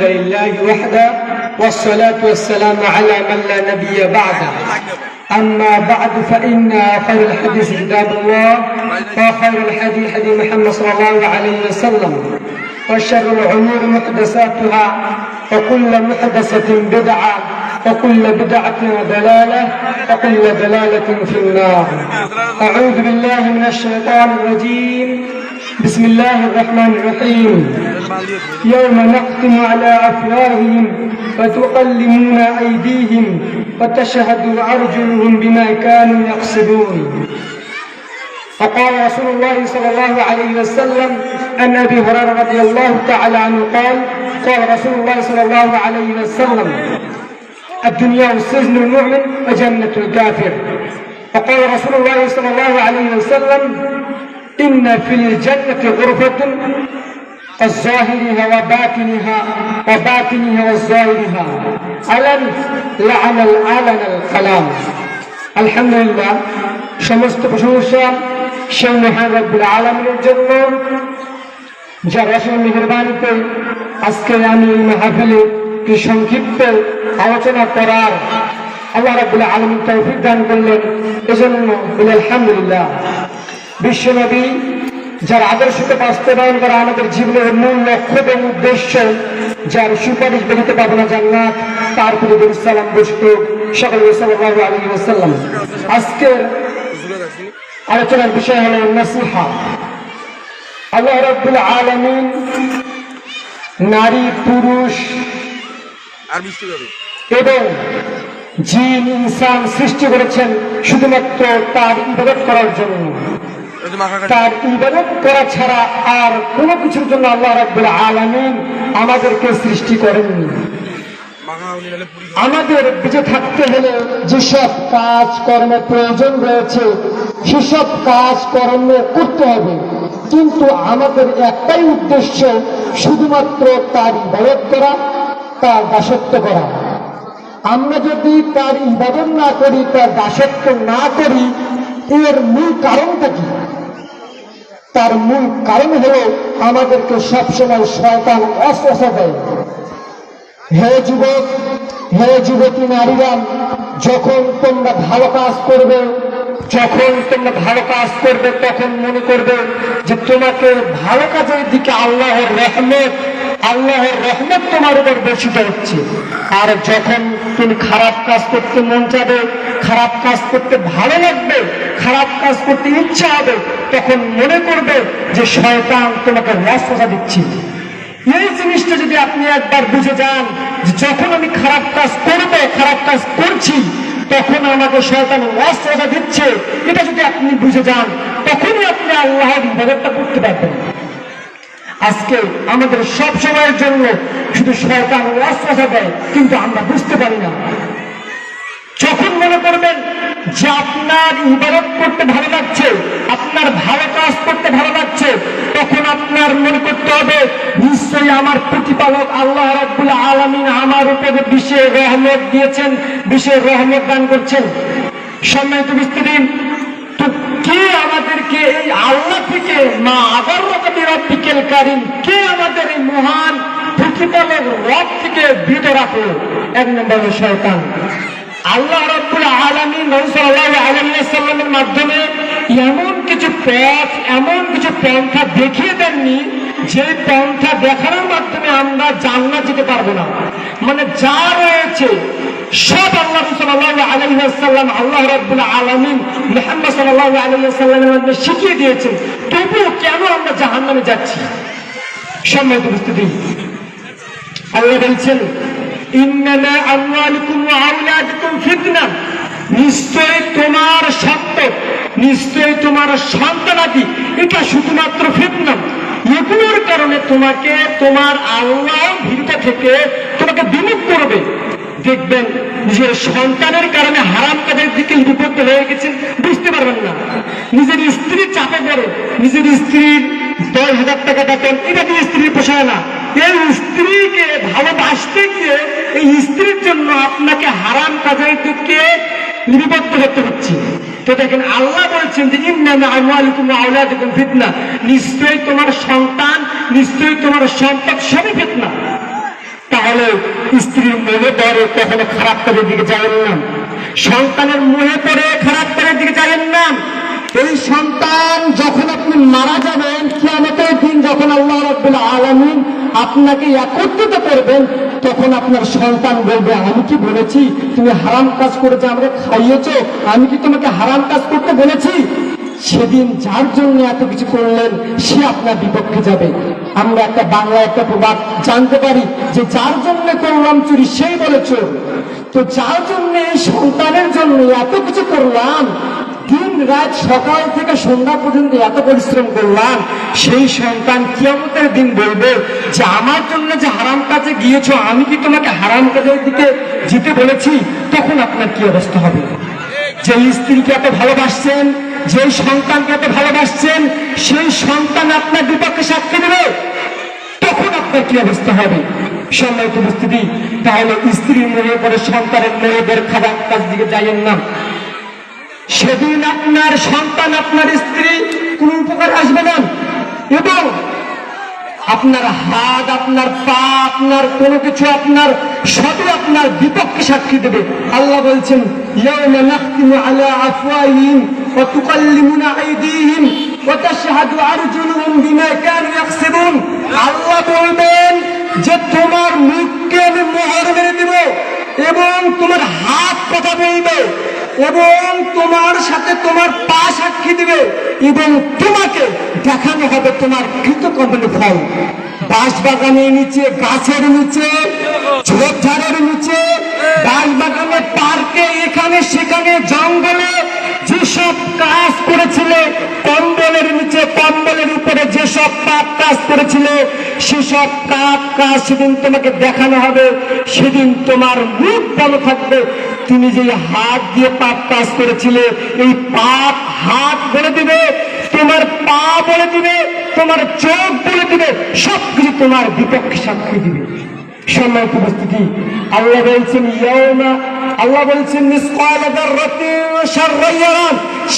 الحمد لله وحده والصلاة والسلام على من لا نبي بعده. أما بعد فإن خير الحديث كتاب الله وخير الحديث حديث محمد صلى الله عليه وسلم وشر الأمور محدثاتها وكل محدثة بدعة وكل بدعة ضلالة وكل ضلالة في النار. أعوذ بالله من الشيطان الرجيم. بسم الله الرحمن الرحيم. يوم نختم على أفواههم وتقلمنا أيديهم وتشهد أرجلهم بما كانوا يقصدون وقال رسول الله صلى الله عليه وسلم عن أبي هريرة رضي الله تعالى عنه قال قال رسول الله صلى الله عليه وسلم الدنيا سجن المؤمن وجنة الكافر. وقال رسول الله صلى الله عليه وسلم إن في الجنة غرفة الظاهرها وباطنها وباطنها والظاهرها علن لعن العلن الكلام الحمد لله সমস্ত প্রশংসা সেই মহান রব্বুল আলমের জন্য যার অসীম মেহরবানিতে আজকে আমি এই মাহফিলে কি সংক্ষিপ্ত আলোচনা করার আল্লাহ রাবুল আলম তৌফিক দান করলেন এজন্য বলে আলহামদুলিল্লাহ বিশ্বনবী যার আদর্শকে বাস্তবায়ন করা আমাদের জীবনের মূল লক্ষ্য এবং উদ্দেশ্য যার সুপারিশ বেরোতে পাবো না জান্নাত তার প্রতি সালাম বসত সকল সাল্লাহ আলী ওসাল্লাম আজকের আলোচনার বিষয় হলো নসিহা। আল্লাহ রব্বুল আলমিন নারী পুরুষ এবং জিন ইনসান সৃষ্টি করেছেন শুধুমাত্র তার ইবাদত করার জন্য। তার ইবাদত করা ছাড়া আর কোনো কিছুর জন্য আল্লাহ রাব্বুল আলামিন আমাদেরকে সৃষ্টি করেননি আমাদের বেঁচে থাকতে হলে যেসব কাজ কর্মে প্রয়োজন রয়েছে সেসব কাজ কর্ম করতে হবে। কিন্তু আমাদের একটাই উদ্দেশ্য শুধুমাত্র তার ইবাদত করা তার দাসত্ব করা। আমরা যদি তার ইবাদত না করি তার দাসত্ব না করি এর মূল কারণটা কি? তার মূল কারণ হলো আমাদেরকে সবসময় শয়তান অস্ত্র দেয়। হে যুবক, হে যুবতী নারীরা, যখন তোমরা ভালো কাজ করবে, যখন তোমরা ভালো কাজ করবে, তখন মনে করবে যে তোমাকে ভালো কাজের দিকে আল্লাহর রহমত আল্লাহর রহমত তোমার উপর বর্ষিত হচ্ছে। আর যখন তুমি খারাপ কাজ করতে মন চাবে, খারাপ কাজ করতে ভালো লাগবে খারাপ কাজ করতে ইচ্ছা হবে, তখন মনে করবে যে শয়তান তোমাকে রসা দিচ্ছে। এই জিনিসটা যদি আপনি একবার বুঝে যান যখন আমি খারাপ কাজ করব, খারাপ কাজ করছি, তখন আমাকে শয়তান অস্ত্রটা দিচ্ছে। এটা যদি আপনি বুঝে যান, তখনই আপনি আল্লাহর ইবাদতটা করতে পারবেন। আজকে আমাদের সব সময়ের জন্য শুধু শয়তান অস্ত্রটা দেয়, কিন্তু আমরা বুঝতে পারি না। যখন মনে করবেন যে আপনার ইবাদত করতে ভালো লাগছে, আপনার ভালো কাজ করতে ভালো লাগছে, তখন আপনার মনে করতে হবে, নিশ্চয়ই আমার প্রতিপালক আল্লাহ রাব্বুল আলামিন আমার উপরে বিশেষ রহমত দিয়েছেন, বিশেষ রহমত দান করছেন। সম্মানিত বিস্তৃতিন তো কে আমাদেরকে এই আল্লাহ থেকে, মা আবার রকমের কারিম, কে আমাদের এই মহান প্রতিপালক রব থেকে বিরত রাখল? এক নম্বর শয়তান। আল্লাহ রব্বুল সাল্লাল্লাহু আলাইহি ওয়াসাল্লামের মাধ্যমে এমন কিছু পথ এমন কিছু পন্থা দেখিয়ে দেননি যে পন্থা দেখানোর মাধ্যমে আমরা জান্নাত যেতে পারব না। মানে যা রয়েছে, সব আল্লাহ সাল্লাল্লাহু আলাইহি ওয়াসাল্লাম আল্লাহ রাব্বুল আলামিন মুহাম্মদ সাল্লাল্লাহু আলাইহি ওয়াসাল্লামের মাধ্যমে শিখিয়ে দিয়েছেন, তবুও কেন আমরা জাহান্নামে যাচ্ছি? সম্মানিত উপস্থিতি, আল্লাহ বলছেন কারণে তোমাকে, তোমার আল্লাহ ভীরতা থেকে তোমাকে বিমুখ করবে। দেখবেন যে সন্তানের কারণে হারাম কাজের দিকে বিপত্ত হয়ে গেছেন, বুঝতে পারবেন না। নিজের স্ত্রী চাপে পড়ে, নিজের স্ত্রীর দশ হাজার টাকা বেতন, এটা দিয়ে স্ত্রীর পোষায় না। এই স্ত্রীকে ভালোবাসতে গিয়ে এই স্ত্রীর জন্য আপনাকে হারাম কাজের দিকে নিবদ্ধ করতে হচ্ছে। তো দেখেন, আল্লাহ বলছেন যে আওলাদুকুম ফিতনা। নিশ্চয়ই তোমার সন্তান, নিশ্চয়ই তোমার সম্পদ সবই ফিতনা। তাহলে স্ত্রীর মোহে পরে কখনো খারাপ কাজের দিকে যাবেন না। সন্তানের মোহে পরে খারাপ কাজের দিকে যাবেন না। এই সন্তান যখন আপনি মারা যাবেন, কিয়ামতের দিন যখন আল্লাহ রাব্বুল আলামিন আপনাকে একত্রিত করবেন, তখন আপনার সন্তান বলবে, আমি কি বলেছি? তুমি হারাম কাজ করেছে, আমাকে খাইয়েছো? আমি কি তোমাকে হারাম কাজ করতে বলেছি? সেদিন যার জন্য এত কিছু করলেন, সে আপনার বিপক্ষে যাবে। আমরা একটা বাংলা একটা প্রবাদ জানতে পারি যে যার জন্য করলাম চুরি, সেই বলে চোর তো যার জন্য এই সন্তানের জন্য এত কিছু করলাম দিন রাত সকাল থেকে সন্ধ্যা পর্যন্ত এত পরিশ্রম করলাম, সেই সন্তান কিয়ামতের দিন বলবে যে, আমার জন্য যে হারাম কাজে গিয়েছো, আমি কি তোমাকে হারাম কাজের দিকে যেতে বলেছি? তখন আপনার কি অবস্থা হবে? যে স্ত্রীকে এত ভালোবাসছেন যে সন্তানকে এত ভালোবাসছেন, সেই সন্তান আপনার বিপক্ষে সাক্ষী দেবে। তখন আপনার কি অবস্থা হবে? সম্মানিত উপস্থিতি, তাহলে স্ত্রীর মনে করে সন্তানের মেয়েদের খাবার কাজ দিকে যাইয়েন না। সেদিন আপনার সন্তান, আপনার স্ত্রী কোন উপকার আসবে না। এবং আপনার হাত, আপনার পা, আপনার কোনো কিছু আপনার সবই আপনার বিপক্ষে সাক্ষী দেবে। আল্লাহ বলছেন আল্লাহ বলবেন যে তোমার মুখকে আমি মোহর মেরে দেব এবং তোমার হাত কথা বলবে এবং তোমার সাথে তোমার পা সাক্ষী দিবে এবং তোমাকে দেখানো হবে তোমার কৃতকর্মের ফল। বাঁশ বাগানের নিচে, গাছের নিচে, ঝোপঝাড়ের নিচে বাঁশ বাগানের পার্কে, এখানে, সেখানে, জঙ্গলে যেসব কাজ করেছিলে, কম্বলের নিচে, কম্বলের উপরে যেসব পাপ কাজ করেছিলে, সেসব পাপ কাজ সেদিন তোমাকে দেখানো হবে, সেদিন তোমার মুখ ভালো থাকবে। তুমি যে হাত দিয়ে পাপ কাজ করেছিলে, এই পাপ হাত বলে দিবে, তোমার পা বলে দিবে, তোমার চোখ বলে দিবে, সবকিছু তোমার বিপক্ষে সাক্ষী দিবে সম্মানিত উপস্থিতি, আল্লাহ বলছেন, ইয়াউমা আল্লাহ বলছেন।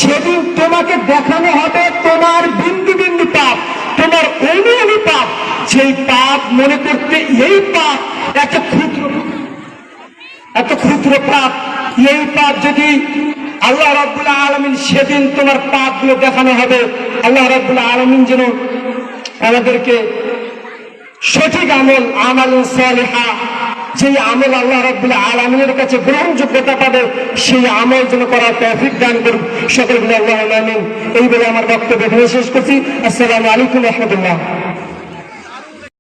সেদিন তোমাকে দেখানো হবে তোমার বিন্দু বিন্দু পাপ, তোমার অনু অনু পাপ সেই পাপ মনে করতে এই পাপ একটা ক্ষুদ্র এত ক্ষুদ্র পাপ। এই পাপ যদি আল্লাহ রাব্বুল আলমিন সেদিন তোমার পাপগুলো দেখানো হবে, আল্লাহ রাব্বুল আলমিন যেন আমাদেরকে সঠিক আমল আমল সালেহা, যেই আমল আল্লাহ রাব্বুল আলমিনের কাছে গ্রহণযোগ্যতা পাবে, সেই আমল যেন করার তৌফিক দান করুন সকল আল্লাহ আমিন। এই বলে আমার বক্তব্য শেষ করছি। আসসালামু আলাইকুম রহমতুল্লাহ।